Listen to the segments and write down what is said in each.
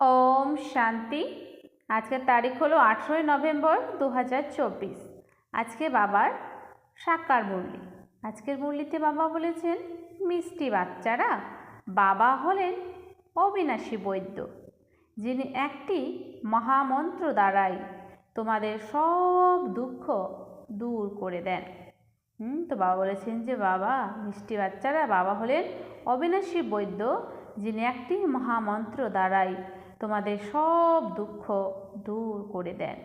ওম শান্তি। আজকের তারিখ হলো আঠেরোই নভেম্বর দু হাজার চব্বিশ। আজকে বাবার সাকার মুরলি। আজকের মুরলিতে বাবা বলেছেন, মিষ্টি বাচ্চারা, বাবা হলেন অবিনাশী বৈদ্য, যিনি একটি মহামন্ত্র দ্বারাই তোমাদের সব দুঃখ দূর করে দেন। হুম, তো বাবা বলেছেন যে, বাবা, মিষ্টি বাচ্চারা, বাবা হলেন অবিনাশী বৈদ্য, যিনি একটি মহামন্ত্র দ্বারাই তোমাদের সব দুঃখ দূর করে দেন।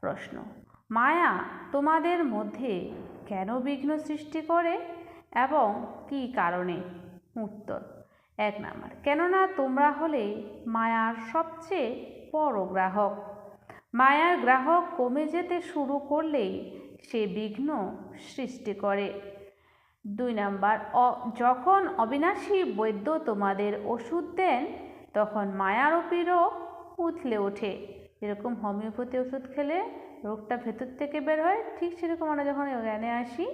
প্রশ্ন, মায়া তোমাদের মধ্যে কেন বিঘ্ন সৃষ্টি করে এবং কী কারণে? উত্তর, এক নাম্বার, কেননা তোমরা হলে মায়ার সবচেয়ে বড় গ্রাহক। মায়ার গ্রাহক কমে যেতে শুরু করলেই সে বিঘ্ন সৃষ্টি করে। দুই নাম্বার যখন অবিনাশী বৈদ্য তোমাদের ওষুধ দেন তখন মায়ারূপীরও উথলে ওঠে। যেরকম হোমিওপ্যাথি ওষুধ খেলে রোগটা ভেতর থেকে বের হয়, ঠিক সেরকম আমরা যখন জ্ঞানে আসি,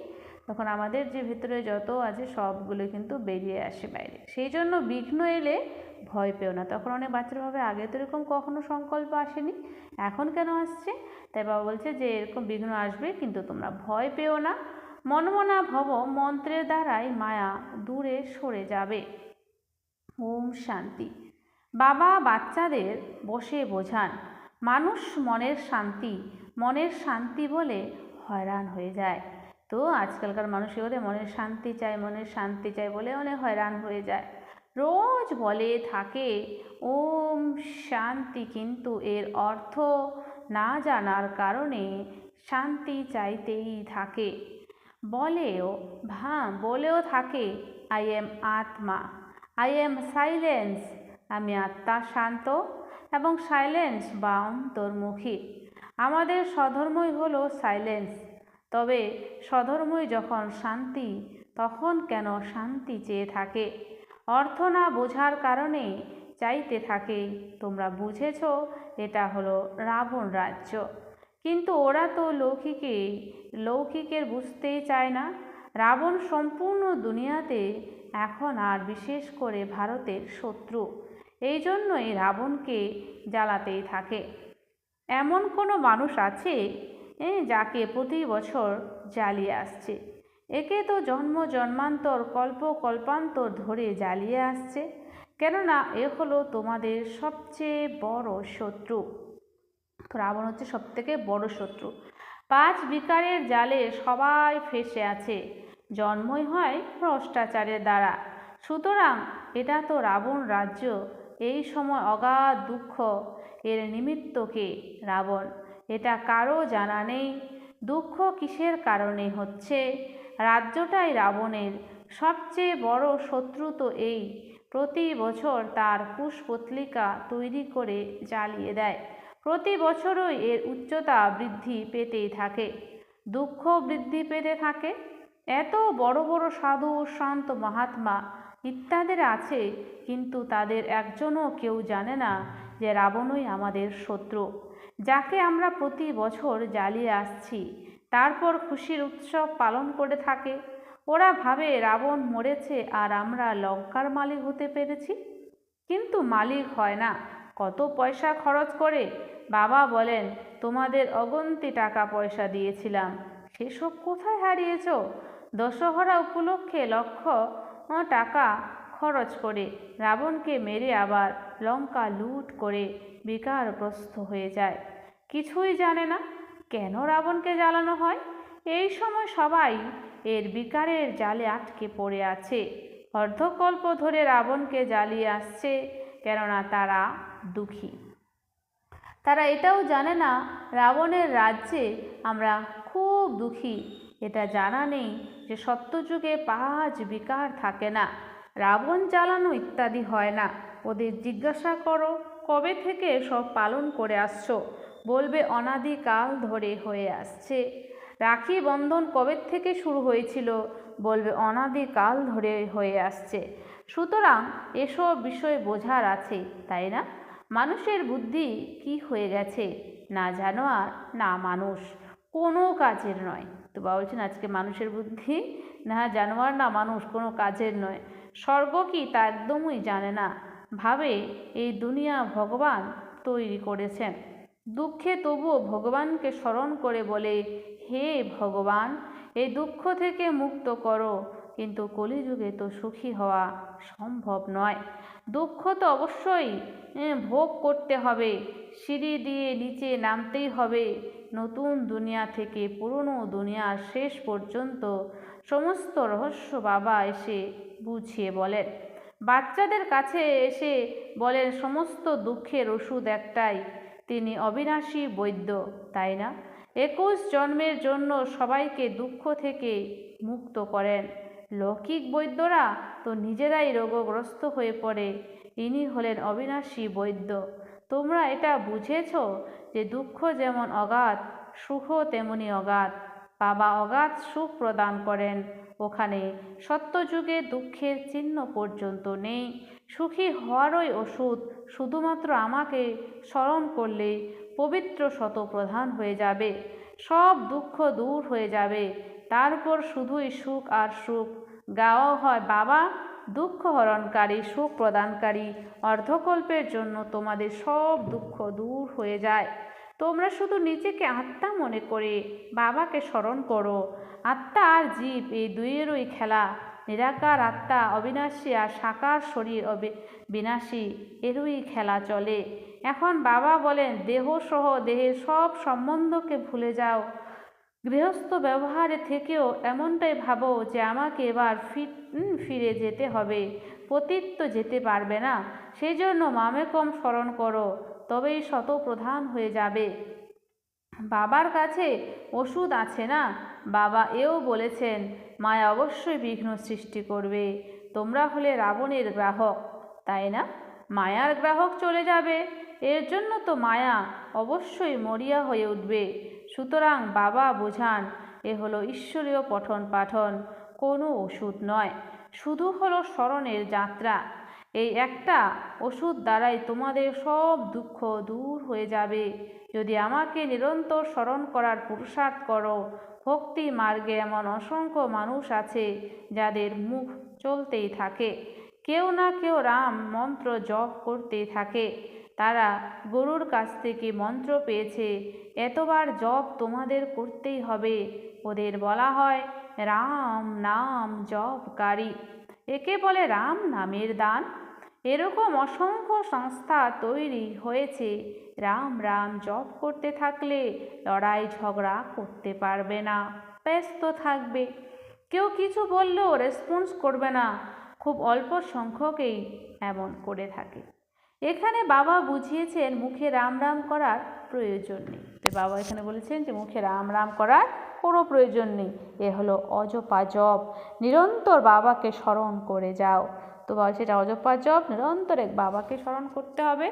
তখন আমাদের যে ভেতরে যত আছে সবগুলো কিন্তু বেরিয়ে আসে বাইরে। সেই জন্য বিঘ্ন এলে ভয় পেও না। তখন অনেক বাচ্চারা ভাবে, আগে তো এরকম কখনো সংকল্প আসেনি, এখন কেন আসছে? তাই বাবা বলছে যে, এরকম বিঘ্ন আসবে কিন্তু তোমরা ভয় পেও না। মনমনা ভব মন্ত্রের দ্বারাই মায়া দূরে সরে যাবে। ওম শান্তি। বাবা বাচ্চাদের বসে বোঝান। মানুষ মনের শান্তি মনের শান্তি বলে হয়রান হয়ে যায়। তো আজকালকার মানুষ করে মনের শান্তি চায় মনের শান্তি চায় বলে অনেক হয়রান হয়ে যায়। রোজ বলে থাকে, ওম শান্তি কিন্তু এর অর্থ না জানার কারণে শান্তি চাইতেই থাকে। বলেও, ভা, বলেও থাকে, আই এম আত্মা, আই এম সাইলেন্স আমি আত্মা শান্ত এবং সাইলেন্স বা অন্তর্মুখী আমাদের স্বধর্মই হলো সাইলেন্স তবে স্বধর্মই যখন শান্তি, তখন কেন শান্তি চেয়ে থাকে? অর্থ না বোঝার কারণে চাইতে থাকে, তোমরা বুঝেছ, এটা হলো রাবণ রাজ্য। কিন্তু ওরা তো লৌকিকে, লৌকিকের বুঝতেই চায় না। রাবণ সম্পূর্ণ দুনিয়াতে এখন আর বিশেষ করে ভারতের শত্রু। এই জন্যই রাবণকে জ্বালাতেই থাকে। এমন কোনো মানুষ আছে যাকে প্রতি বছর জ্বালিয়ে আসছে। একে তো জন্ম, জন্মান্তর, কল্প, কল্পান্তর ধরে জ্বালিয়ে আসছে। কেননা এ হলো তোমাদের সবচেয়ে বড় শত্রু। রাবণ হচ্ছে সবথেকে বড় শত্রু। পাঁচ বিকারের জালে সবাই ফেসে আছে। জন্মই হয় ভ্রষ্টাচারের দ্বারা। সুতরাং এটা তো রাবণ রাজ্য এই সময় অগাধ দুঃখ এর নিমিত্তকে রাবণ? এটা কারও জানা নেই। দুঃখ কিসের কারণে হচ্ছে? রাজ্যটাই রাবণের। সবচেয়ে বড় শত্রু তো এই। প্রতি বছর তার কুশপত্রিকা তৈরি করে জ্বালিয়ে দেয়। প্রতি বছরই এর উচ্চতা বৃদ্ধি পেতেই থাকে। দুঃখ বৃদ্ধি পেতে থাকে? এত বড় বড় সাধু সন্ত মহাত্মা ইত্যাদির আছে, কিন্তু তাদের একজনও কেউ জানে না যে রাবণই আমাদের শত্রু, যাকে আমরা প্রতি বছর জ্বালিয়ে আসছি। তারপর খুশির উৎসব পালন করে থাকে। ওরা ভাবে রাবণ মরেছে আর আমরা লঙ্কার মালিক হতে পেরেছি। কিন্তু মালিক হয় না, কত পয়সা খরচ করে। বাবা বলেন, তোমাদের অগন্তি টাকা পয়সা দিয়েছিলাম, সেসব কোথায় হারিয়েছ? দশহরা উপলক্ষে লক্ষ টাকা খরচ করে রাবণকে মেরে আবার লঙ্কা লুট করে বিকারগ্রস্ত হয়ে যায়। কিছুই জানে না কেন রাবণকে জ্বালানো হয়। এই সময় সবাই এর বিকারের জালে আটকে পড়ে আছে। অর্ধকল্প ধরে রাবণকে জ্বালিয়ে আসছে, কেননা তারা দুঃখী। তারা এটাও জানে না রাবণের রাজ্যে আমরা খুব দুঃখী। এটা জানা নেই যে সত্যযুগে পাঁচ বিকার থাকে না, রাবণ জ্বালানো ইত্যাদি হয় না। ওদের জিজ্ঞাসা করো, কবে থেকে সব পালন করে আসছো? বলবে অনাদিকাল ধরে হয়ে আসছে। রাখি বন্ধন কবে থেকে শুরু হয়েছিল? বলবে অনাদিকাল ধরে হয়ে আসছে। সুতরাং এসব বিষয় বোঝার আছে, তাই না? মানুষের বুদ্ধি কি হয়ে গেছে? না জানো আর না মানুষ। কোনো কাজের নয়। তো বাবা বলছেন, আজকে মানুষের বুদ্ধি? না, জানোয়ার না, মানুষ, কোনো কাজের নয়। স্বর্গ কি তা একদমই জানে না। ভাবে, এই দুনিয়া ভগবান তৈরি করেছেন। দুঃখে তবুও ভগবানকে স্মরণ করে বলে, হে ভগবান, এই দুঃখ থেকে মুক্ত করো। কিন্তু কলিযুগে তো সুখী হওয়া সম্ভব নয়। দুঃখ তো অবশ্যই ভোগ করতে হবে। সিঁড়ি দিয়ে নিচে নামতেই হবে। নতুন দুনিয়া থেকে পুরনো দুনিয়ার শেষ পর্যন্ত সমস্ত রহস্য বাবা এসে বুঝিয়ে বলেন। বাচ্চাদের কাছে এসে বলেন, সমস্ত দুঃখের ওষুধ একটাই, তিনি অবিনাশী বৈদ্য, তাই না? একুশ জন্মের জন্য সবাইকে দুঃখ থেকে মুক্ত করেন। লৌকিক বৈদ্যরা তো নিজেরাই রোগগ্রস্ত হয়ে পড়ে। ইনি হলেন অবিনাশী বৈদ্য। তোমরা এটা বুঝেছ যে দুঃখ যেমন অগাধ, সুখও তেমনি অগাধ। বাবা অগাধ সুখ প্রদান করেন। ওখানে সত্যযুগে দুঃখের চিহ্ন পর্যন্ত নেই। সুখী হওয়ারই ওষুধ শুধুমাত্র আমাকে স্মরণ করলে পবিত্র শত প্রধান হয়ে যাবে। সব দুঃখ দূর হয়ে যাবে। তারপর শুধুই সুখ আর সুখ গাওয়া হয় বাবা দুঃখ হরণকারী সুখ প্রদানকারী অর্ধকল্পের জন্য তোমাদের সব দুঃখ দূর হয়ে যায়। তোমরা শুধু নিজেকে আত্মা মনে করে বাবাকে স্মরণ করো। আত্মা আর জীব এই দুইয়েরই খেলা। নিরাকার আত্মা অবিনাশী আর সাকার শরীর বিনাশী, এরই খেলা চলে। এখন বাবা বলেন দেহসহ দেহের সব সম্বন্ধকে ভুলে যাও। গৃহস্থ ব্যবহারে থেকেও এমনটাই ভাবো যে আমাকে এবার ফিট ফিরে যেতে হবে। পতীত তো যেতে পারবে না। সেই জন্য মামে কম স্মরণ করো, তবেই শত প্রধান হয়ে যাবে। বাবার কাছে ওষুধ আছে না? বাবা এও বলেছেন, মায়া অবশ্যই বিঘ্ন সৃষ্টি করবে। তোমরা হলে রাবণের গ্রাহক, তাই না? মায়ার গ্রাহক চলে যাবে। এর জন্য তো মায়া অবশ্যই মরিয়া হয়ে উঠবে। সুতরাং বাবা বোঝান, এ হলো ঈশ্বরীয় পঠন পাঠন, কোনো ওষুধ নয়, শুধু হলো স্মরণের যাত্রা। এই একটা ওষুধ দ্বারাই তোমাদের সব দুঃখ দূর হয়ে যাবে। যদি আমাকে নিরন্তর স্মরণ করার পুরুষার্থ করো, ভক্তি মার্গে এমন অসংখ্য মানুষ আছে যাদের মুখ চলতেই থাকে। কেউ না কেউ রাম মন্ত্র জপ করতেই থাকে। তারা গুরুর কাছ থেকে মন্ত্র পেয়েছে, এতবার জপ তোমাদের করতেই হবে। ওদের বলা হয়, রাম নাম জপকারী। একে বলে রাম নামের দান। এরকম অসংখ্য সংস্থা তৈরি হয়েছে। রাম রাম জপ করতে থাকলে লড়াই ঝগড়া করতে পারবে না, ব্যস্ত থাকবে। কেউ কিছু বললেও রেসপন্স করবে না, খুব অল্প সংখ্যকেই এমন করে থাকে। এখানে বাবা বুঝিয়েছেন মুখে রাম রাম করার প্রয়োজন নেই। তো বাবা এখানে বলেছেন যে মুখে রাম রাম করার কোনো প্রয়োজন নেই। এ হলো অজপা জপ নিরন্তর বাবাকে স্মরণ করে যাও। তো বাবা সেটা অজপা জপ নিরন্তর বাবাকে স্মরণ করতে হবে।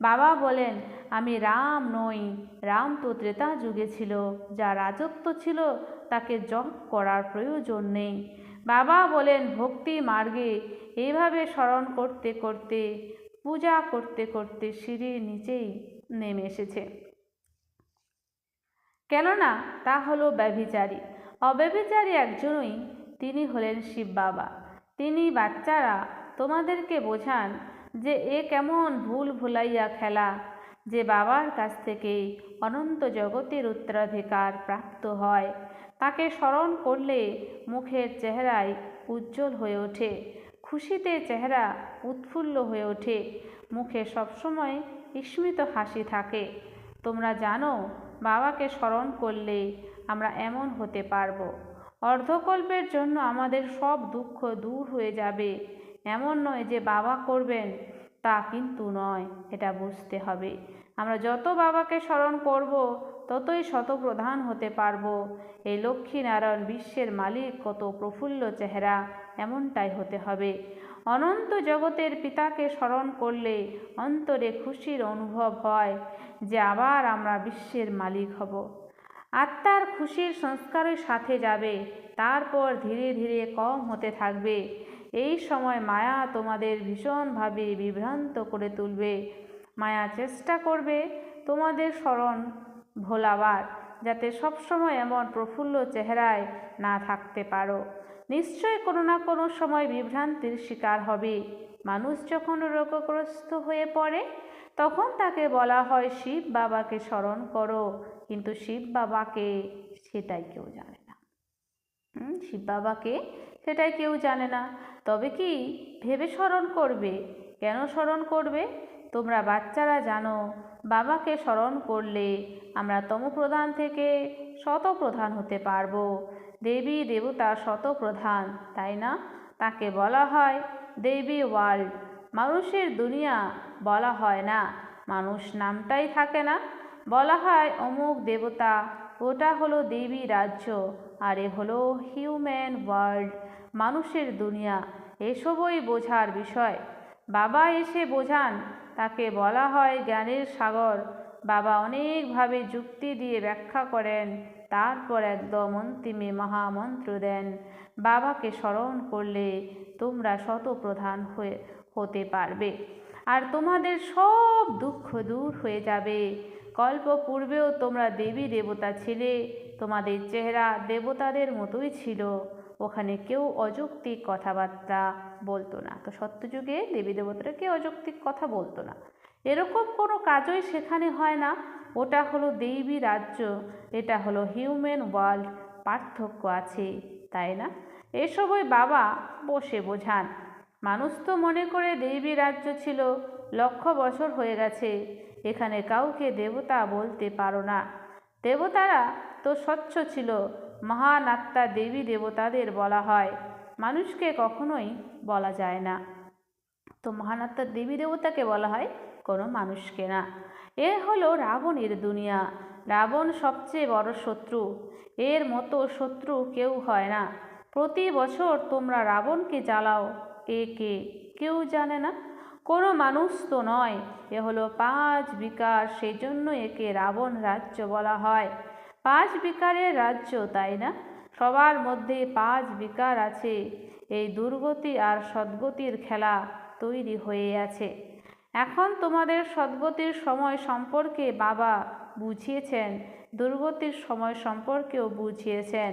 বাবা বলেন, আমি রাম নই। রাম তো ত্রেতা যুগে ছিল। যা রাজত্ব ছিল তাকে জপ করার প্রয়োজন নেই। বাবা বলেন, ভক্তি মার্গে এইভাবে স্মরণ করতে করতে পূজা করতে করতে সিঁড়ির নিচেই নেমে এসেছে। কেননা তা হলো ব্যভিচারী। অব্যভিচারী একজনই তিনি হলেন শিব বাবা। তিনি বাচ্চারা, তোমাদেরকে বোঝান যে এ কেমন ভুল ভুলাইয়া খেলা, যে বাবার কাছ থেকে অনন্ত জগতের উত্তরাধিকার প্রাপ্ত হয়। তাকে স্মরণ করলে মুখের চেহারায় উজ্জ্বল হয়ে ওঠে। খুশিতে চেহারা উৎফুল্ল হয়ে ওঠে। মুখে সবসময় স্মিত হাসি থাকে। তোমরা জানো, বাবাকে স্মরণ করলে আমরা এমন হতে পারব। অর্ধকল্পের জন্য আমাদের সব দুঃখ দূর হয়ে যাবে। এমন নয় যে বাবা করবেন, তা কিন্তু নয়, এটা বুঝতে হবে। আমরা যত বাবাকে স্মরণ করব ততই শতপ্রধান হতে পারব। এই লক্ষ্মীনারায়ণ বিশ্বের মালিক, কত প্রফুল্ল চেহারা, এমনটাই হতে হবে। অনন্ত জগতের পিতাকে স্মরণ করলে অন্তরে খুশির অনুভব হয় যে আবার আমরা বিশ্বের মালিক হব। আত্মার খুশির সংস্কারের সাথে যাবে, তারপর ধীরে ধীরে কম হতে থাকবে। এই সময় মায়া তোমাদের ভীষণভাবে বিভ্রান্ত করে তুলবে। মায়া চেষ্টা করবে তোমাদের স্মরণ ভোলাবার যাতে সবসময় এমন প্রফুল্ল চেহারায় না থাকতে পারো। নিশ্চয় কোনো না কোনো সময় বিভ্রান্তির শিকার হবে। মানুষ যখন রোগগ্রস্ত হয়ে পড়ে, তখন তাকে বলা হয় শিব বাবাকে স্মরণ করো। কিন্তু শিব বাবাকে সেটাই কেউ জানে না। শিব বাবাকে সেটাই কেউ জানে না। তবে কি ভেবে স্মরণ করবে? কেন স্মরণ করবে? তোমরা বাচ্চারা জানো বাবাকে স্মরণ করলে আমরা তমপ্রধান থেকে শতপ্রধান হতে পারব। দেবী দেবতা শতপ্রধান, তাই না? তাকে বলা হয় দেবী ওয়ার্ল্ড। মানুষের দুনিয়া বলা হয় না, মানুষ নামটাই থাকে না। বলা হয় অমুক দেবতা, ওটা হলো দেবী রাজ্য, আর এ হলো হিউম্যান ওয়ার্ল্ড, মানুষের দুনিয়া। এসবই বোঝার বিষয়। বাবা এসে বোঝান তাকে বলা হয় জ্ঞানের সাগর। বাবা অনেকভাবে যুক্তি দিয়ে ব্যাখ্যা করেন, তারপর একদম অন্তিমে মহামন্ত্র দেন, বাবাকে স্মরণ করলে তোমরা শতপ্রধান হয়ে, হতে পারবে। আর তোমাদের সব দুঃখ দূর হয়ে যাবে। কল্প পূর্বেও তোমরা দেবী দেবতা ছিলে, তোমাদের চেহারা দেবতাদের মতোই ছিল। ওখানে কেউ অযৌক্তিক কথাবার্তা বলতো না। তো সত্যযুগে দেবী দেবতারা কেউ অযৌক্তিক কথা বলতো না। এরকম কোনো কাজই সেখানে হয় না। ওটা হলো দেবী রাজ্য, এটা হলো হিউম্যান ওয়ার্ল্ড পার্থক্য আছে, তাই না? এসবই বাবা বসে বোঝান। মানুষ তো মনে করে দেবী রাজ্য ছিল, লক্ষ বছর হয়ে গেছে, এখানে কাউকে দেবতা বলতে পারো না। দেবতারা তো স্বচ্ছ ছিল মহান আত্মা দেবী দেবতাদের বলা হয়। মানুষকে কখনোই বলা যায় না। তো মহান আত্মার দেবী দেবতাকে বলা হয় কোনো মানুষকে না। এ হলো রাবণের দুনিয়া। রাবণ সবচেয়ে বড় শত্রু। এর মতো শত্রু কেউ হয় না। প্রতি বছর তোমরা রাবণকে জ্বালাও। এ কে? কেউ জানে না। কোনো মানুষ তো নয়। এ হলো পাঁচ বিকাশ সেই জন্য একে রাবণ রাজ্য বলা হয়। পাঁচ বিকারের রাজ্য, তাই না? সবার মধ্যে পাঁচ বিকার আছে। এই দুর্গতি আর সদ্গতির খেলা তৈরি হয়ে আছে। এখন তোমাদের সদ্গতির সময় সম্পর্কে বাবা বুঝিয়েছেন, দুর্গতির সময় সম্পর্কেও বুঝিয়েছেন।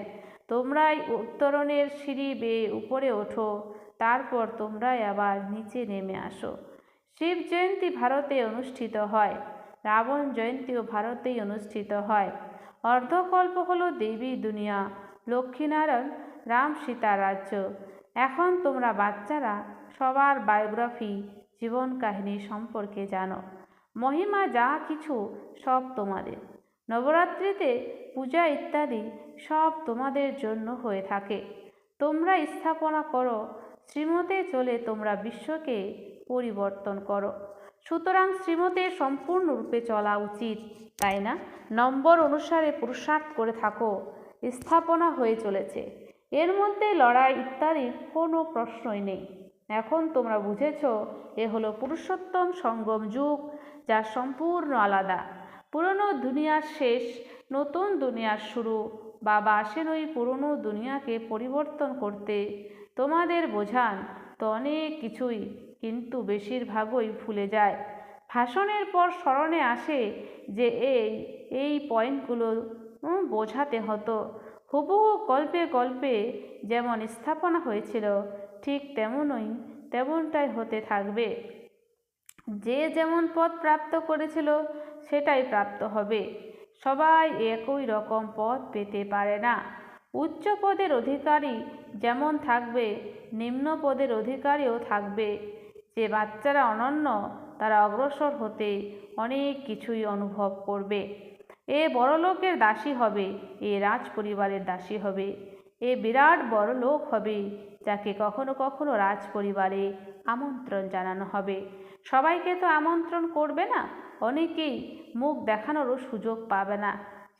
তোমরাই উত্তরণের সিঁড়ি বেয়ে উপরে ওঠো, তারপর তোমরাই আবার নিচে নেমে আসো। শিব জয়ন্তী ভারতে অনুষ্ঠিত হয়, রাবণ জয়ন্তীও ভারতেই অনুষ্ঠিত হয়। অর্ধকল্প হলো দেবী দুনিয়া, লক্ষ্মীনারায়ণ, রাম সীতা রাজ্য। এখন তোমরা বাচ্চারা সবার বায়োগ্রাফি জীবন কাহিনী সম্পর্কে জানো। মহিমা যা কিছু সব তোমাদের। নবরাত্রিতে পূজা ইত্যাদি সব তোমাদের জন্য হয়ে থাকে। তোমরা স্থাপনা করো, শ্রীমতে চলে তোমরা বিশ্বকে পরিবর্তন করো। সুতরাং শ্রীমতের সম্পূর্ণরূপে চলা উচিত, তাই না? নম্বর অনুসারে পুরুষার্থ করে থাকো, স্থাপনা হয়ে চলেছে। এর মধ্যে লড়াই ইত্যাদির কোনো প্রশ্নই নেই। এখন তোমরা বুঝেছ, এ হলো পুরুষোত্তম সঙ্গম যুগ, যা সম্পূর্ণ আলাদা। পুরনো দুনিয়ার শেষ, নতুন দুনিয়ার শুরু। বাবা আসেন ওই পুরনো দুনিয়াকে পরিবর্তন করতে। তোমাদের বোঝান তো অনেক কিছুই। কিন্তু বেশিরভাগই ভুলে যায়। ভাষণের পর স্মরণে আসে যে এই এই পয়েন্টগুলো বোঝাতে হতো। হুবহু গল্পে গল্পে যেমন স্থাপনা হয়েছিল, ঠিক তেমনই তেমনটাই হতে থাকবে। যে যেমন পদ প্রাপ্ত করেছিল, সেটাই প্রাপ্ত হবে। সবাই একই রকম পদ পেতে পারে না। উচ্চ পদের অধিকারী যেমন থাকবে, নিম্ন পদের অধিকারীও থাকবে। যে বাচ্চারা অনন্য, তারা অগ্রসর হতে অনেক কিছুই অনুভব করবে। এ বড়লোকের দাসী হবে, এ রাজ পরিবারের দাসী হবে, এ বিরাট বড় লোক হবে, যাকে কখনো কখনো রাজ পরিবারে আমন্ত্রণ জানানো হবে। সবাইকে তো আমন্ত্রণ করবে না, অনেকেই মুখ দেখানোরও সুযোগ পাবে না।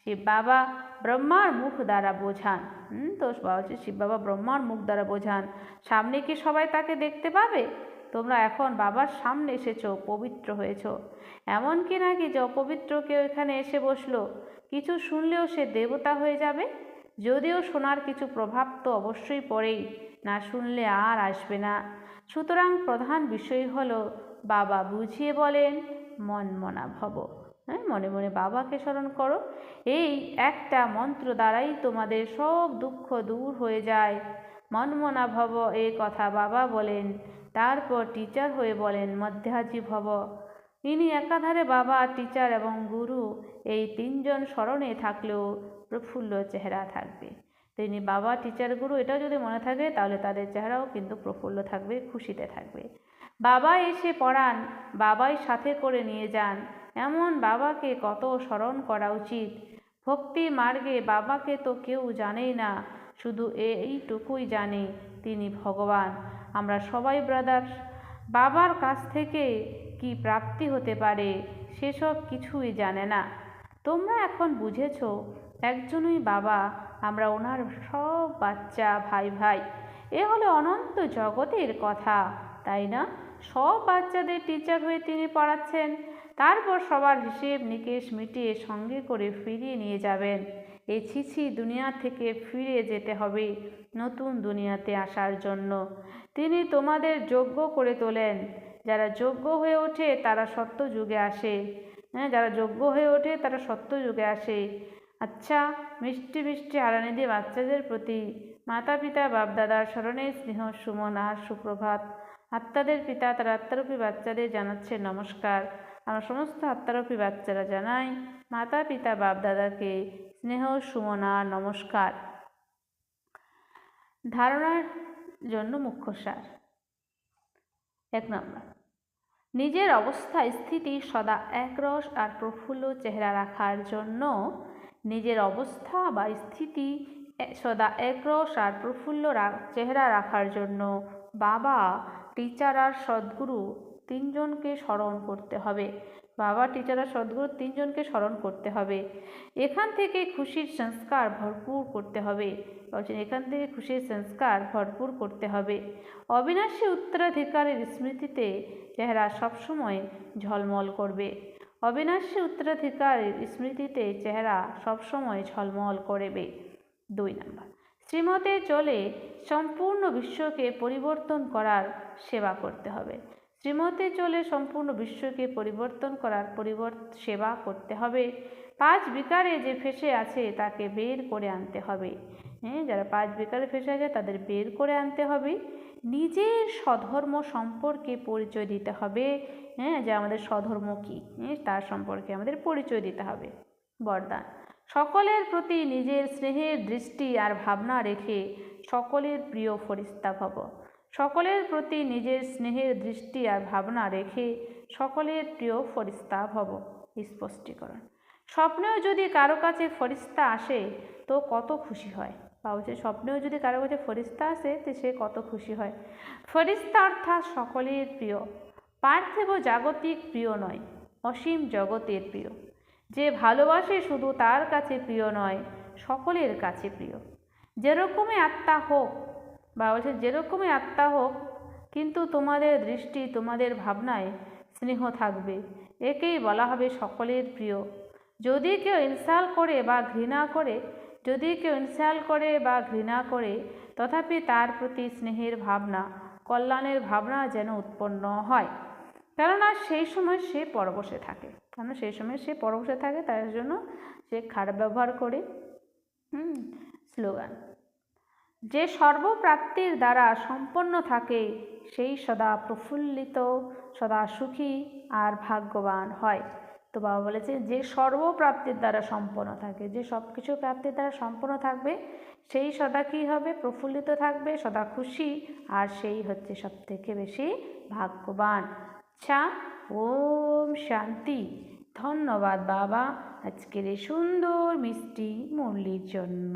শিব বাবা ব্রহ্মার মুখ দ্বারা বোঝান। হুম তো হচ্ছে শিব বাবা ব্রহ্মার মুখ দ্বারা বোঝান। সামনে কি সবাই তাকে দেখতে পাবে? তোমরা এখন বাবার সামনে এসেছ, পবিত্র হয়েছ। এমন কি নাকি যে অপবিত্র কেউ এখানে এসে বসল, কিছু শুনলেও সে দেবতা হয়ে যাবে? যদিও শোনার কিছু প্রভাব তো অবশ্যই পড়েই, না শুনলে আর আসবে না। সুতরাং প্রধান বিষয় হলো, বাবা বুঝিয়ে বলেন মন মনা ভব। হ্যাঁ মনে মনে বাবাকে স্মরণ করো, এই একটা মন্ত্র দ্বারাই তোমাদের সব দুঃখ দূর হয়ে যায়। মনমনা ভব এ কথা বাবা বলেন তারপর টিচার হয়ে বলেন মধ্যাজি ভব। ইনি একাধারে বাবা টিচার এবং গুরু, এই তিনজন স্মরণে থাকলেও প্রফুল্ল চেহারা থাকবে। তিনি বাবা টিচার গুরু, এটাও যদি মনে থাকে, তাহলে তাদের চেহারাও কিন্তু প্রফুল্ল থাকবে, খুশিতে থাকবে। বাবা এসে পড়ান, বাবাই সাথে করে নিয়ে যান। এমন বাবাকে কত স্মরণ করা উচিত। ভক্তি মার্গে বাবাকে তো কেউ জানেই না, শুধু এইটুকুই জানে, তিনি ভগবান। আমরা সবাই ব্রাদার্স বাবার কাছ থেকে কি প্রাপ্তি হতে পারে সেসব কিছুই জানে না। তোমরা এখন বুঝেছ, একজনই বাবা, আমরা ওনার সব বাচ্চা ভাই ভাই। এ হলো অনন্ত জগতের কথা, তাই না? সব বাচ্চাদের টিচার হয়ে তিনি পড়াচ্ছেন। তারপর সবার হিসেব নিকেশ মিটিয়ে সঙ্গে করে ফিরিয়ে নিয়ে যাবেন। এই ছিছি দুনিয়া থেকে ফিরে যেতে হবে নতুন দুনিয়াতে আসার জন্য। তিনি তোমাদের যোগ্য করে তোলেন। যারা যোগ্য হয়ে ওঠে, তারা সত্য যুগে আসে। হ্যাঁ যারা যোগ্য হয়ে ওঠে, তারা সত্য যুগে আসে। আচ্ছা মিষ্টি মিষ্টি হারানিধি বাচ্চাদের প্রতি মাতা পিতা বাপদাদার স্মরণে স্নেহ, সুমন আর সুপ্রভাত। আত্মাদের পিতা, তার আত্মারূপী বাচ্চাদের জানাচ্ছে নমস্কার। আমরা সমস্ত আত্মারূপী বাচ্চারা জানাই মাতা পিতা বাপদাদাকে স্নেহ, সুমনা, নমস্কার। ধারণার জন্য মুখ্য সার। এক নম্বর, নিজের অবস্থা, স্থিতি সদা একরস আর প্রফুল্ল চেহারা রাখার জন্য নিজের অবস্থা বা স্থিতি সদা একরস আর প্রফুল্ল চেহারা রাখার জন্য বাবা, টিচার আর সদ্গুরু তিনজনকে স্মরণ করতে হবে। বাবা টিচার সদ্গুরু তিনজনকে স্মরণ করতে হবে। এখান থেকে খুশির সংস্কার ভরপুর করতে হবে। বলছেন, এখান থেকে খুশির সংস্কার ভরপুর করতে হবে। অবিনাশী উত্তরাধিকারের স্মৃতিতে চেহারা সবসময় ঝলমল করবে। অবিনাশী উত্তরাধিকারের স্মৃতিতে চেহারা সবসময় ঝলমল করবে। দুই নম্বর, শ্রীমতে চলে সম্পূর্ণ বিশ্বকে পরিবর্তন করার সেবা করতে হবে। শ্রীমতে চলে সম্পূর্ণ বিশ্বকে পরিবর্তন করার পরিবর্ত সেবা করতে হবে। পাঁচ বিকারে যে ফেসে আছে, তাকে বের করে আনতে হবে। হ্যাঁ যারা পাঁচ বিকারে ফেসে আছে, তাদের বের করে আনতে হবে। নিজের স্বধর্ম সম্পর্কে পরিচয় দিতে হবে। হ্যাঁ যে আমাদের স্বধর্ম কী? হ্যাঁ তার সম্পর্কে আমাদের পরিচয় দিতে হবে। বরদান। সকলের প্রতি নিজের স্নেহের দৃষ্টি আর ভাবনা রেখে সকলের প্রিয় ফরিস্তা ভব। সকলের প্রতি নিজের স্নেহের দৃষ্টি আর ভাবনা রেখে সকলের প্রিয় ফরিস্তা ভব। স্পষ্টীকরণ। স্বপ্নেও যদি কারও কাছে ফরিস্তা আসে, তো কত খুশি হয়। বা হচ্ছে স্বপ্নেও যদি কারও কাছে ফরিস্তা আসে, তো সে কত খুশি হয়। ফরিস্তা অর্থাৎ সকলের প্রিয়। পার্থিব জাগতিক প্রিয় নয়, অসীম জগতের প্রিয়। যে ভালোবাসে শুধু তার কাছে প্রিয় নয়, সকলের কাছে প্রিয়। যেরকমই আত্মা হোক বা বলছে, যেরকমই আত্মা হোক, কিন্তু তোমাদের দৃষ্টি, তোমাদের ভাবনায় স্নেহ থাকবে। একেই বলা হবে সকলের প্রিয়। যদি কেউ ইনসাল করে বা ঘৃণা করে, যদি কেউ ইনসাল করে বা ঘৃণা করে, তথাপি তার প্রতি স্নেহের ভাবনা, কল্যাণের ভাবনা যেন উৎপন্ন হয়। কেননা সেই সময় সে পরবশে থাকে। কেন সেই সময় সে পরবশে থাকে, তার জন্য সে খারাপ ব্যবহার করে। হুম, স্লোগান। যে সর্বপ্রাপ্তির দ্বারা সম্পন্ন থাকে, সেই সদা প্রফুল্লিত, সদা সুখী আর ভাগ্যবান হয়। তো বাবা বলেছে, যে সর্বপ্রাপ্তির দ্বারা সম্পন্ন থাকে, যে সব কিছু প্রাপ্তির দ্বারা সম্পন্ন থাকবে, সেই সদা কী হবে? প্রফুল্লিত থাকবে, সদা খুশি, আর সেই হচ্ছে সব থেকে বেশি ভাগ্যবান। আচ্ছা ওম শান্তি। ধন্যবাদ বাবা আজকের এই সুন্দর মিষ্টি মুরলির জন্য।